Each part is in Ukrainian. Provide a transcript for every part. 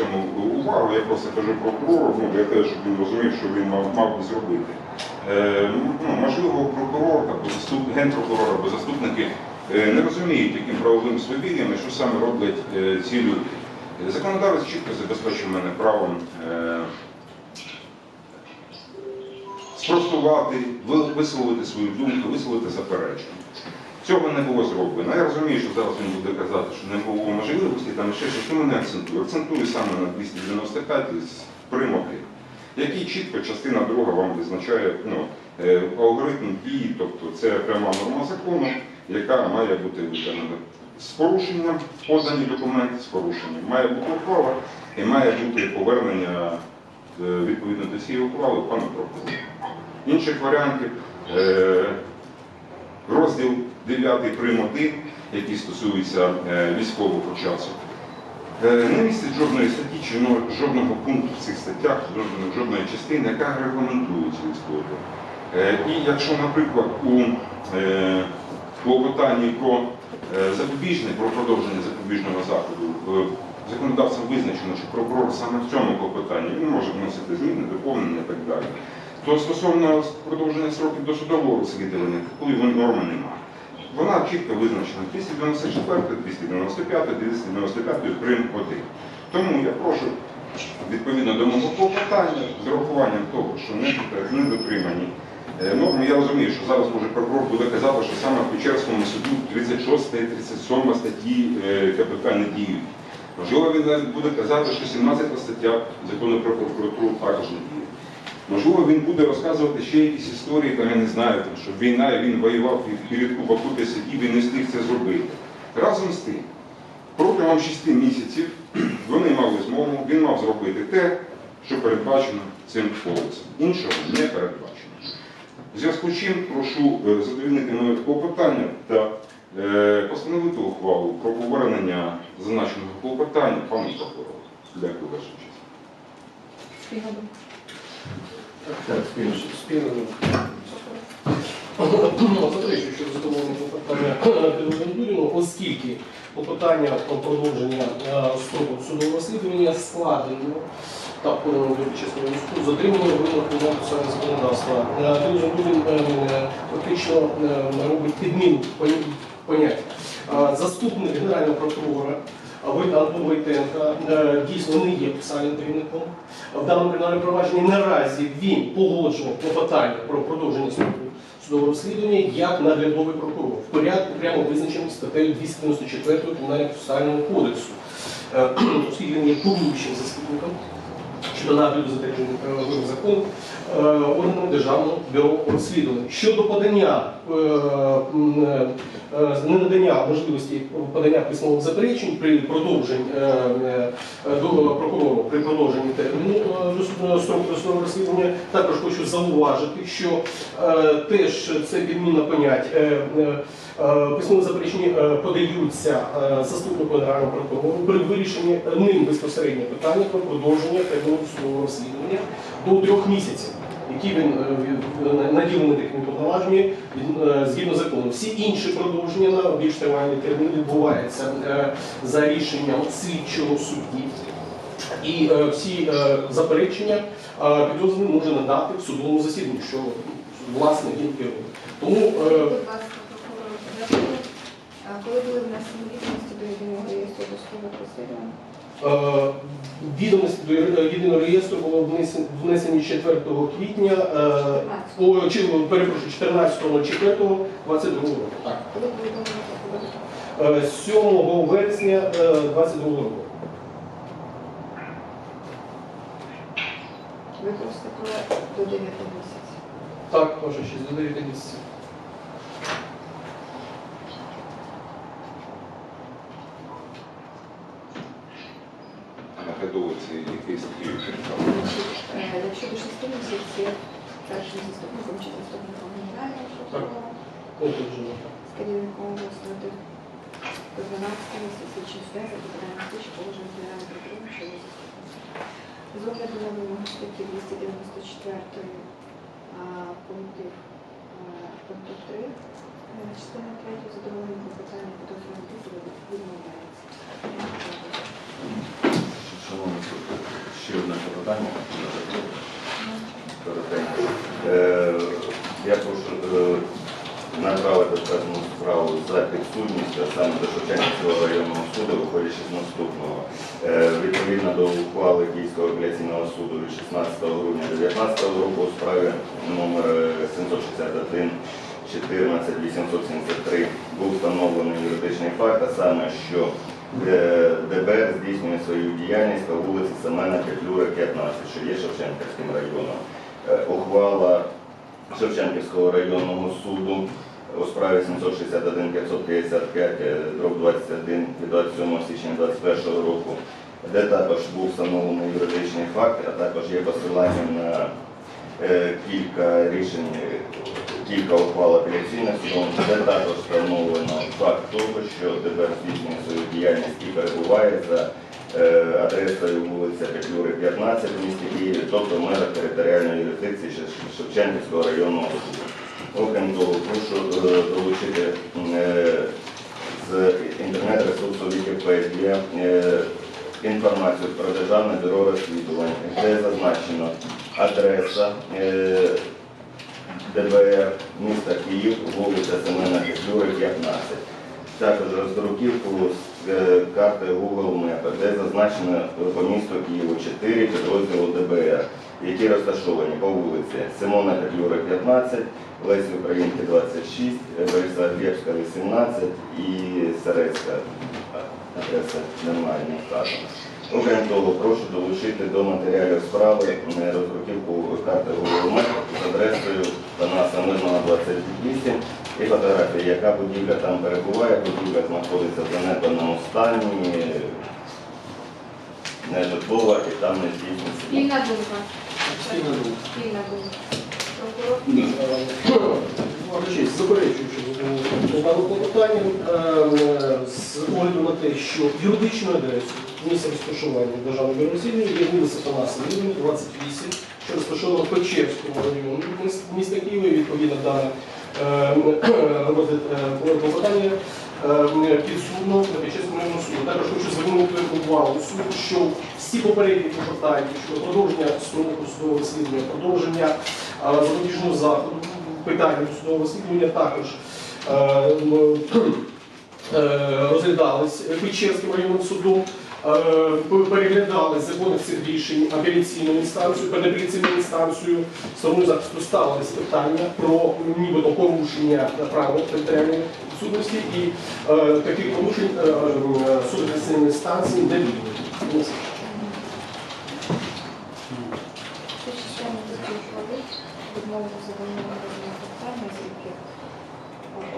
цьому увагу, я просто кажу прокурору, ну, щоб він розумів, що він мав, мав би зробити. Е, ну, можливо, прокурор або заступ, генпрокурор або заступники е, не розуміють, яким правовим свавіллям що саме роблять е, ці люди. Законодавець чітко забезпечив мене правом е, спростувати, висловити свою думку, висловити заперечення. Цього не було зроблено. Я розумію, що зараз він буде казати, що не було можливості, там ще щось, не акцентую. Акцентую саме на 295 з прим. 1, який чітко частина друга вам визначає ну, е, алгоритм дії, тобто це пряма норма закону, яка має бути виконана. З порушенням подані документи з порушенням. Має бути ухвала і має бути повернення е, відповідно до цієї ухвали пану прокурору. Інших варіантів е, розділ 9 прим. 1, який стосується е, військового часу, е, не містить жодної статті чи жодного пункту в цих статтях, жодної, частини, яка регламентує цю історію. Е, І якщо, наприклад, у клопотанні про запобіжне, про продовження запобіжного заходу законодавцем визначено, що прокурор саме в цьому клопотанні він може вносити зміни, доповнення і так далі. То стосовно продовження сроків досудового розслідування, такої норми немає. Вона чітко визначена 294, 295, 295 прим. 1. Тому я прошу, відповідно до мого клопотання, з урахуванням того, що не дотримані е, норми, я розумію, що зараз може прокурор буде казати, що саме в Печерському суду 36 і 37 статті КПК не діють. Можливо, він буде казати, що 17 стаття закону про прокуратуру також не діє. Можливо, він буде розказувати ще якісь історії, там я не знаю, там, що війна, він воював і передку Баку сидів і не встиг це зробити. Разом з тим, протягом 6 місяців вони мали змогу, він мав зробити те, що передбачено цим кодексом. Іншого не передбачено. В зв'язку з чим прошу е, задовільнити моє клопотання та е, постановити ухвалу про повернення зазначеного клопотання пану прокурору. Дякую, ваша честь. Так, спільно. Заперечую щодо задоволення клопотання Дудіну, оскільки клопотання про продовження е, строку судового розслідування складено та подано до чесного суду з отриманням вимог законодавства. Дудін Дудін фактично е, робить підміну поня- поняття. Е, Заступник генерального прокурора Антон Войтенка е, дійсно не є писальним керівником. В даному кримінальному провадженні наразі він погоджував клопотання про продовження строку судового розслідування як наглядовий прокурор в порядку прямо визначеному статтею 294 Кримінального процесуального кодексу, Е, оскільки він є помічним заступником щодо нагляду за державним вимог закону е, органами Державного бюро розслідувань. Щодо подання е, е, е, ненадання можливості подання письмових заперечень при продовженні до прокурору при продовженні терміну строку розслідування, також хочу зауважити, що теж це підмінне понять. Письмові заперечення подаються заступнику генерального прокурору при вирішенні ним безпосередньо питання про продовження терміну судового розслідування до трьох місяців, які він е, наділений такими повноваженнями е, згідно закону. Всі інші продовження на більш тривалий термін відбуваються е, за рішенням слідчого судді. І всі заперечення е, підозрюваний може надати в судовому засіданні, що власне він робить. Тому Коли були внесені відомості до єдиного реєстру досудових розслідувань? Е, Відомості до єдиного реєстру було внесені, внесені 4 квітня, е, о, чи, перепрошую, 14.04.22 року. Так. Коли повідомлено прокурора? Е, 7 вересня 22 року. Ви просите до 9 місяців. Так, ваша честь, до 9 місяців. Наглядовий це якийсь такий Значить, е, Якщо до 6 місяців першим заступником чи заступником генерального прокурора, з керівником обласної до до 12 місяців, слідчим сфери, до 13 тисяч положень з огляду на вимогу статті 294 а, пунктів пункту 3, е, частина 3 задоволення клопотання підозрюваного відмовляється. Шановні Ще одне питання. Коротенько. Е, Я прошу е, направити вказану справу за підсудністю, а саме до Шевченківського районного суду, виходячи з наступного. Е, Відповідно до ухвали Київського апеляційного суду від 16 грудня 2019 року у справі номер е, 761 14 873 був встановлений юридичний факт, а саме, що ДБР здійснює свою діяльність по вулиці Семена Петлюри, 15, що є Шевченківським районом. Е, Ухвала Шевченківського районного суду у справі 761 555 е, дроб 21 від 27 січня 2021 року, де також був встановлений юридичний факт, а також є посилання на кілька рішень, е, кілька ухвал апеляційних судом, де також встановлено факт того, що ДБР здійснює свою діяльність і перебуває за е, адресою вулиця Петлюри, 15 в місті Києві, тобто в межах територіальної юрисдикції Шевченківського районного суду. Окрім того, прошу е, долучити е, з інтернет-ресурсу Вікіпедія е, інформацію про Державне бюро розслідувань, де зазначено адреса е, ДБР міста Київ, вулиця Семена Петлюри, 15. Також роздруківку з е, карти Google Map, де зазначено по місту Києву 4 підрозділу ДБР, які розташовані по вулиці Симона Петлюри, 15, Лесі Українки, 26, Бориса Глебська, 18 і Серецька. Адреса немає не вказана. Окрім того, прошу долучити до матеріалів справи е, роздруківку карти Google Maps з адресою Танаса Мирного 28 і фотографія, яка будівля там перебуває, будівля знаходиться в занедбаному стані, нежитлова і там не здійснюється. Спільна думка. Спільна думка. Спільна думка. Прокурор. Заперечуючи даному клопотанню, е, з огляду на те, що юридичною адресою місця розташування Державного бюро розслідування є вулиця Танаса Мирного, 28, що розташовано в Печерському районі міста Києва, відповідно дане е, розгляд е, клопотання підсудно на Печерському районному суду. Також хочу звернути увагу суду, що всі попередні клопотання щодо продовження строку судового розслідування, продовження е, запобіжного заходу, питання судового розслідування також розглядались Печерським районним судом, е, переглядали закони цих рішень апеляційною інстанцією, перед апеляційною інстанцією стороною захисту ставились питання про нібито порушення права територіальної судності і е, таких порушень е, е, суд інстанції не виявили. Це частина таких робить, відмову задоволення розгляду питання, оскільки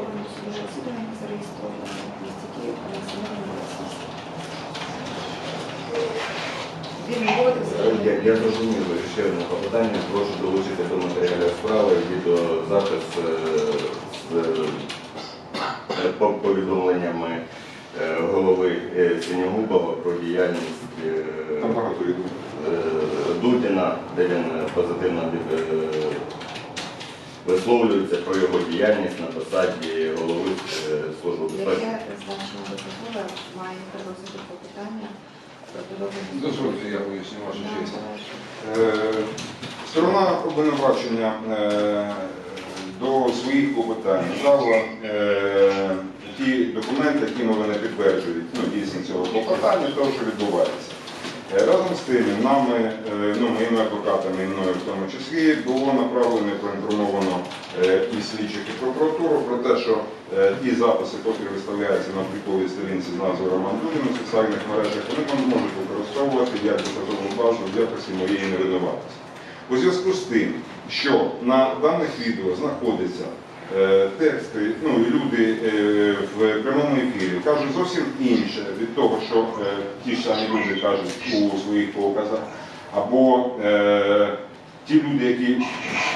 органи судового розслідування зареєстровані в місті Київ на самому російському. Відмовити Е, Я, я зрозумів ще одне попитання. Прошу долучити до матеріалів справи відеозапис е, з е, по- повідомленнями е, голови е, Синягубова про діяльність е, е, Дудіна, де він позитивно е, висловлюється про його діяльність на посаді голови е, Служби безпеки. Яке значення до має розгляду питання? Дозвольте, я поясню вашу честь. Е, Сторона обвинувачення е, до своїх клопотань надала е, ті документи, якими вони підтверджують ну, дійсність цього клопотання, того, що відбувається. Е, Разом з тим, нами, е, ну, моїми адвокатами і мною в тому числі, було направлено і проінформовано е, і слідчих, і прокуратуру про те, що ті записи, які виставляються на обліковій сторінці з назвою Роман Дудін у соціальних мережах, вони можуть використовувати як доказову базу в якості моєї невинуватості. У зв'язку з тим, що на даних відео знаходяться е, тексти, ну люди е, в прямому ефірі кажуть зовсім інше від того, що е, ті ж самі люди кажуть у своїх показах, або е, ті люди, які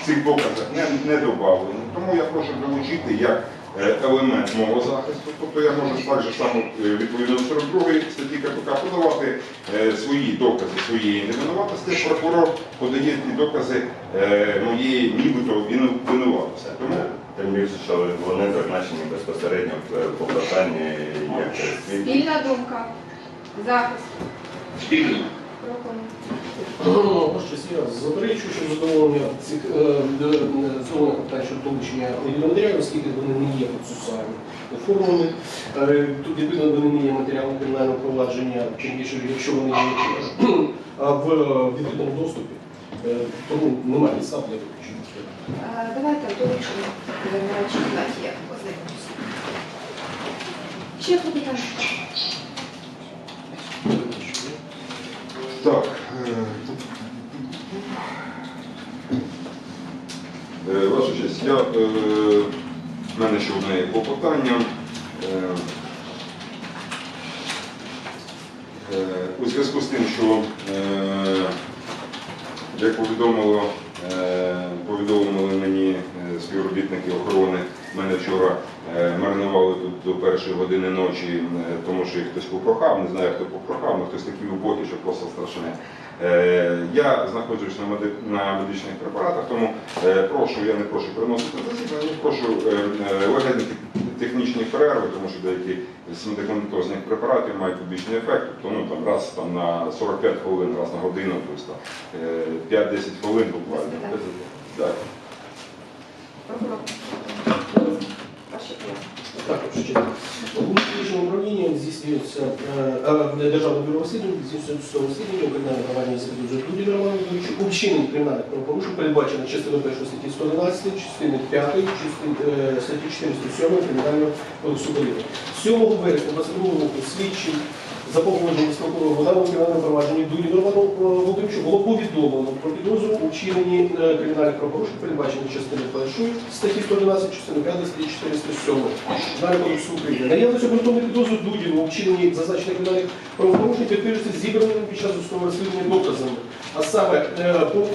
в цих показах не, не добавлені. Тому я прошу долучити як е, елемент мого захисту, тобто я можу так же само е, відповідно до 42 статті КПК подавати е, свої докази своєї невинуватості. Прокурор подає ті докази е, моєї нібито вину- винуватості. Тому Тим більше, що вони зазначені безпосередньо в як свідки. Спільна думка. Захист. Спільно. Прокурор. Я заперечую, що задоволення цих е, е, питань щодо долучення матеріалів, оскільки вони не є процесуальні оформлені. Е, Тут відповідно вони не є матеріалом кримінального провадження, тим більше, якщо вони є в відкритому доступі, тому немає підстав для виключення. Давайте долучимо як ознайомимося. Ще запитання? Так. Е, Ваша честь, я, е, в мене ще одне є клопотання. Е, У зв'язку з тим, що, як повідомило, повідомили мені співробітники охорони, мене вчора маринували тут до першої години ночі, тому що їх хтось попрохав, не знаю, хто попрохав, але хтось такий убогий, що просто страшне. Е, Я знаходжусь на, медичних препаратах, тому е, прошу, я не прошу приносити засідання, прошу е, тех- технічні перерви, тому що деякі з медикаментозних препаратів мають побічний ефект, тобто ну, там, раз там, на 45 хвилин, раз на годину, тобто е, 5-10 хвилин буквально. Так. Колеги. Також Внутрішнім управлінням здійснюється е, е, Державне бюро розслідувань, здійснюється розслідування, кримінальне провадження за підозрою Дуді Роману Юрійовичу. У вчиненні кримінальних правопорушень передбачено частиною 1 статті 111, частини 5, частини, е, статті 407 Кримінального кодексу України. 7 вересня 22 року слідчий за погодженням з прокурором Воданного кримінального провадження Дурі Роману Володимировичу було повідомлено про підозру у вчиненні е, кримінальних правопорушень, передбачених частиною 1 статті 111, частини 5 статті 407 Кримінального кодексу України. Наявність обґрунтовної підозру Дудіну у вчиненні зазначених кримінальних правопорушень підтверджується зібраними під час судового розслідування доказами, а саме е,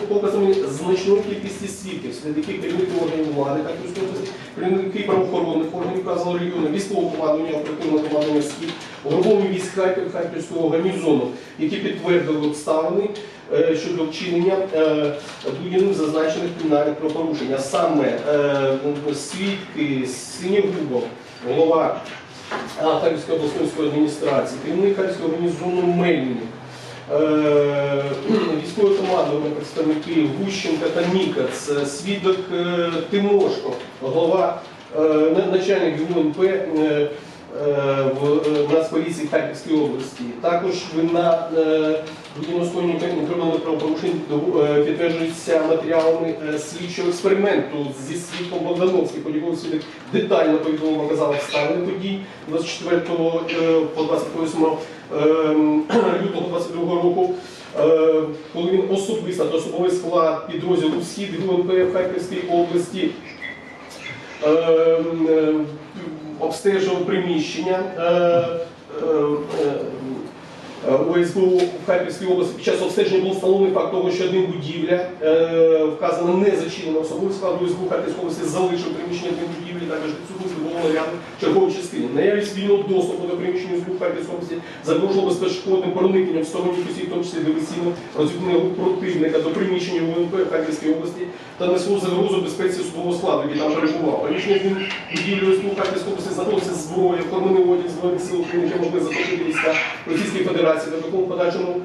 показами значної кількості свідків, серед яких керівники органів влади Харківської області, керівники правоохоронних органів вказаного регіону, військового командування, оперативного командування СКІП, угруповий військ Харківського гарнізону, які підтвердили обставини е, щодо вчинення е, Дудіним зазначених кримінальних правопорушень, а саме е, свідки Синєгубов, голова Харківської обласної адміністрації, керівник Харківського гарнізону Мельник, е, військове командування представники Гущенка та Нікац, е, свідок е, Тимошко, голова е, начальник ГУНП в Нацполіції Харківської області. Також вина Будівництвоні кримінальних правопорушень підтверджується матеріалами слідчого експерименту. Зі свідком Богдановським, подібний свідок детально повідомив показав обставини подій. 24 е, по 28 ем, лютого 22 року. Е, Коли він особисто та особовий склад підрозділу Схід ГУНП в Харківській області ем, е, обстежував приміщення е, ОСБУ в Харківській області під час обстеження був встановлений факт того, що один будівля е, вказана не зачинена особовий склад ОСБУ Харківської області залишив приміщення один будівлі, також відсутність було наряду чергової частини. Наявність вільного доступу до приміщення ОСБУ Харківської області загрожувало безперешкодним проникненням сторонніх осіб, в тому числі диверсійно розвідного противника до приміщення ВНП Харківської області та несло загрозу безпеці особового складу, який там перебував. Приміщення будівлі ОСБУ Харківської області знаходиться зброя, формений одяг збройних сил яке могли захопити війська Російської Федерації, в якому подальшому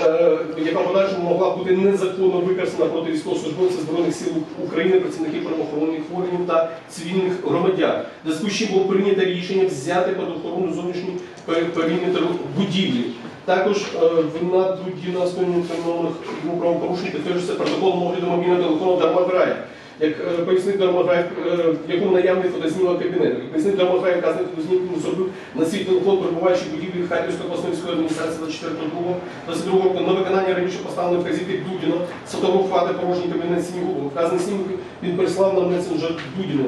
е, яка подальшому могла бути незаконно використана проти військовослужбовців Збройних сил України, працівників правоохоронних органів та цивільних громадян. Зв'язку з було прийнято рішення взяти під охорону зовнішній пер- периметр будівлі. Також е, вина Дудіна скоєння кримінальних правопорушень підтверджується протоколом огляду мобільного телефону Дармаграя. Як е, пояснив Дармаграй, е, в якому наявний фотознімок кабінету. Як пояснив Дармаграй, вказаний фотознімок йому зробив на свій телефон, перебуваючи будівлі Харківської обласної адміністрації 24 року на виконання раніше поставленої вказівки Дудіна хвати порожній кабінет Снігу. Вказаний снімок він прислав на месенджер Дудіну.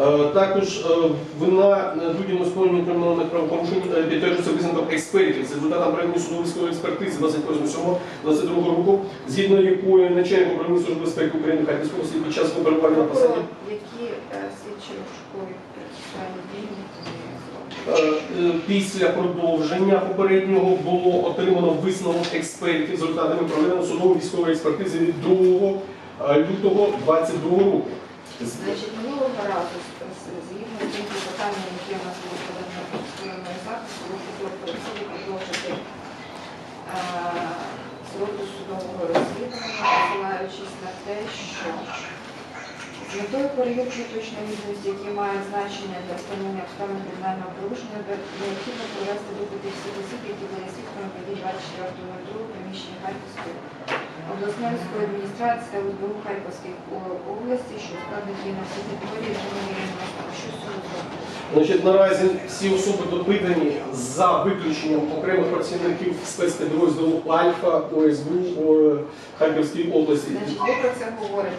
Е, Також е, вина Дудіна скоєння кримінальних правопорушень е, підтверджується висновком експертів з результатом проведення судової експертизи 28.07.22 року, згідно якої начальник управління Служби безпеки України Харківської області під час свого перебування на посаді які е, слідчі Е, е, Після продовження попереднього було отримано висновок експертів з результатами проведення судової військової експертизи від 2 е, лютого 2022 року. Значить, разу згідно з тим клопотанням, яке у нас було подано стороною захисту, просив продовжити е, строк досудового розслідування, посилаючись на те, що з метою перевірки точної відомості, які мають значення для встановлення обставин кримінального порушення, необхідно провести допити всіх осіб, які були свідками подій 24.02 приміщення Харківської обласної військової адміністрації СБУ Харківської області, що складно дії на всі території, що зроблено. Значить, наразі всі особи допитані за виключенням окремих працівників спецпідрозділу Альфа ОСБУ о, Харківській області. Значить, ви про це говорите,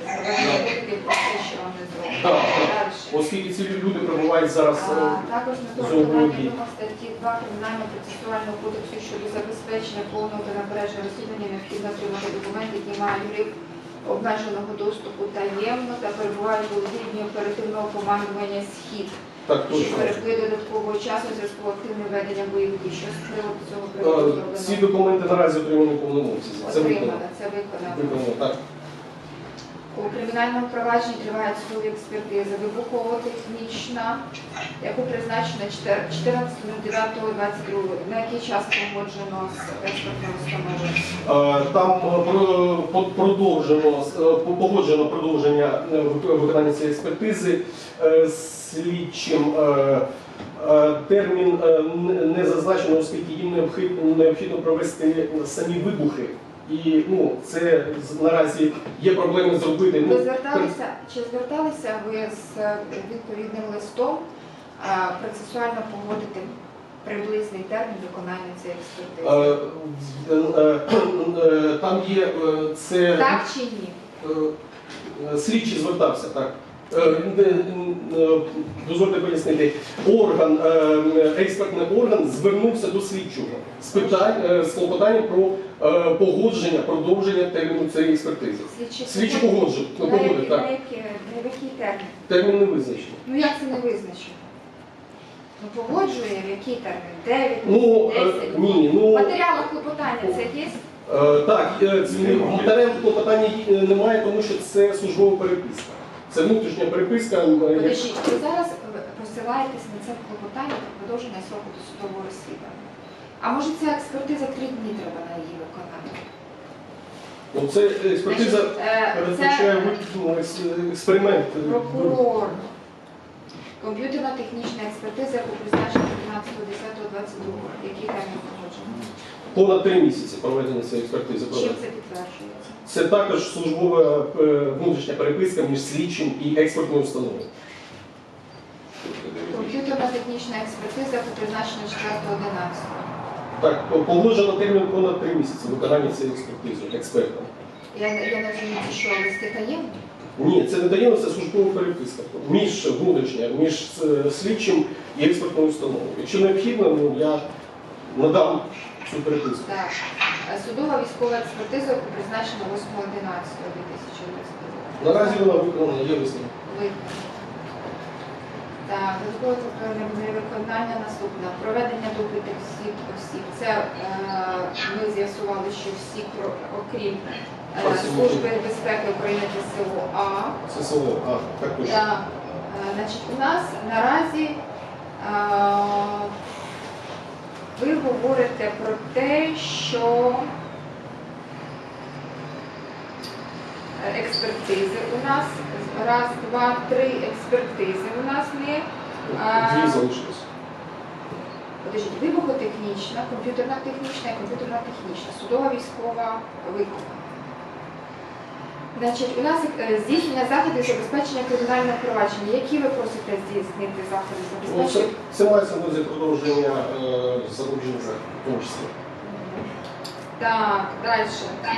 про те, що вони. Так, Далі. Оскільки ці люди перебувають зараз е, А, Також на виконання статті 2 Кримінального процесуального кодексу щодо забезпечення повного та напередженого розслідування необхідно отримати документи, які мають гриф обмеженого доступу таємно та перебувають у рівні оперативного командування «Схід», так що точно. додаткового часу в зв'язку з активним веденням бойових дій. Що з приводу цього Е, приводу Ці зроблено? документи наразі отримані повномовці. Це виконано. Це виконано. Виконано, так. У кримінальному провадженні тривають судові експертизи вибухово-технічна, яку призначено 14.09.22. На який час погоджено з експертною установою? Е, Там е, продовжено, е, погоджено продовження виконання цієї експертизи слідчим. Термін не- зазначено, оскільки їм необхідно провести самі вибухи. І ну, це наразі є проблеми зробити. Ви зверталися, чи зверталися ви з е, відповідним листом е, процесуально погодити приблизний термін виконання цієї експертизи? е, Там є це. Так чи ні? Слідчий звертався, так. Е, е, Дозвольте пояснити, орган, е, експертний орган звернувся до слідчого з питань з клопотанням про погодження, продовження терміну цієї експертизи. Слідчий погоджує, На який- термін? Термін не визначений. Ну як це не визначено? Ну погоджує в який термін? 9, Ну, е, 10? ні, В ну матеріалах клопотання це є? так, матеріалів клопотання немає, тому що це службова переписка. Це внутрішня переписка. е, як- ви зараз посилаєтесь на це клопотання про продовження сроку досудового розслідування. А може ця експертиза три дні треба на її виконання? Ну, це експертиза е, передбачає це експеримент. е, прокурор. Комп'ютерна технічна експертиза, яку призначена 13.10.22. Який термін погоджений? Понад три місяці проведення цієї експертизи. Чим це підтверджується? Це також службова е, внутрішня переписка між слідчим і експертною установою. Комп'ютерна технічна експертиза, призначена 4.11. Так, по- погоджено термін понад три місяці виконання цієї експертизи експертом. Я, я не розумію, що листи таємні? Ні, це не таємно, це службова переписка. Між внутрішня, між е, слідчим і експертною установою. Якщо необхідно, ну я надам переписку. Так. Судова військова експертиза, яку призначена 8.11.2022. Наразі вона виконана, є висновок. Виконано. Так, додаткове невиконання наступне. Проведення допитів всіх осіб. Це е, ми з'ясували, що всі, окрім е, Служби безпеки України ТСО А. Це. А, так точно. Так, е, значить, у нас наразі е, ви говорите про те, що е, експертизи у нас раз, два, три експертизи у нас є. Дві залишилися. Подождіть, вибухотехнічна, комп'ютерна технічна і комп'ютерна технічна, судова військова виконана. Значить, у нас е, здійснення заходів забезпечення кримінального провадження. Які ви просите здійснити заходи Ну, це, забезпечення? це мається на увазі продовження е, зарубіжних заходів, в тому числі. Так, далі.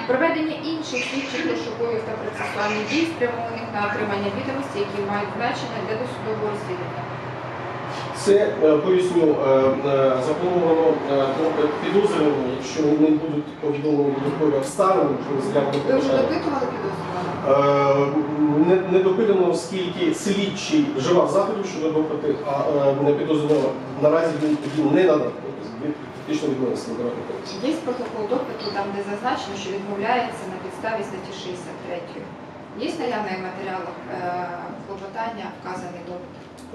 Проведення інших слідчих розшукових та процесуальних дій, спрямованих на отримання відомостей, які мають значення для досудового розслідування. Це е, поясню, е, е, заплановано до підозрюваного, якщо не будуть повідомлені додаткові обставини, розглянути Ви вже допитували підозрюваного? Не, допитано, оскільки слідчий вживав заходів щодо допити, а не підозрюваного наразі він тоді не надав. Фактично відмовився надавати допис. Є протокол допиту, там де зазначено, що відмовляється на підставі статті 63. Є наявний матеріал е, клопотання, вказаний до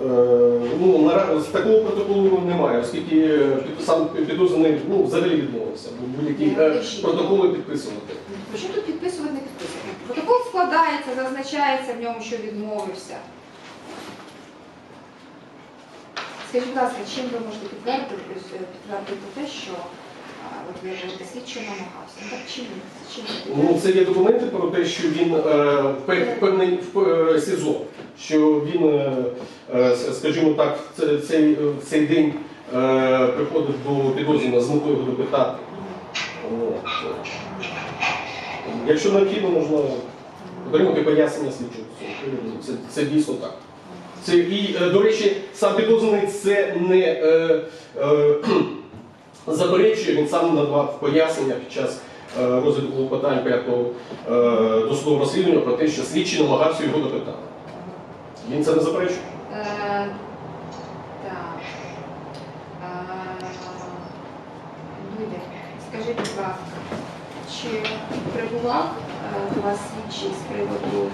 Е, Ну, на- з такого протоколу немає, оскільки під- сам підозрюваний ну, взагалі відмовився, бо будь-які е, протоколи підписувати. Що тут підписувати, не підписувати? Протокол складається, зазначається в ньому, що відмовився. Скажіть, будь ласка, чим ви можете підтвердити, підтвердити те, що говорите, слідчо намагався? Так чим він? Чим він Ну, це є документи про те, що він е, пев- певний в е, СІЗО, що він, е, е, скажімо так, в це- цей, в цей день е, приходить до підозрюваного з метою його допитати. От. Якщо необхідно, можна отримати пояснення слідчого. Це, це дійсно так. Це, і, е, до речі, сам підозрюваний це не е, е, заперечує, він сам надавав пояснення під час е, розгляду клопотань п'ятого е, досудового розслідування про те, що слідчий намагався його допитати. Він це не заперечує. Е, скажіть, будь ласка, чи прибував е, до вас слідчий з приводу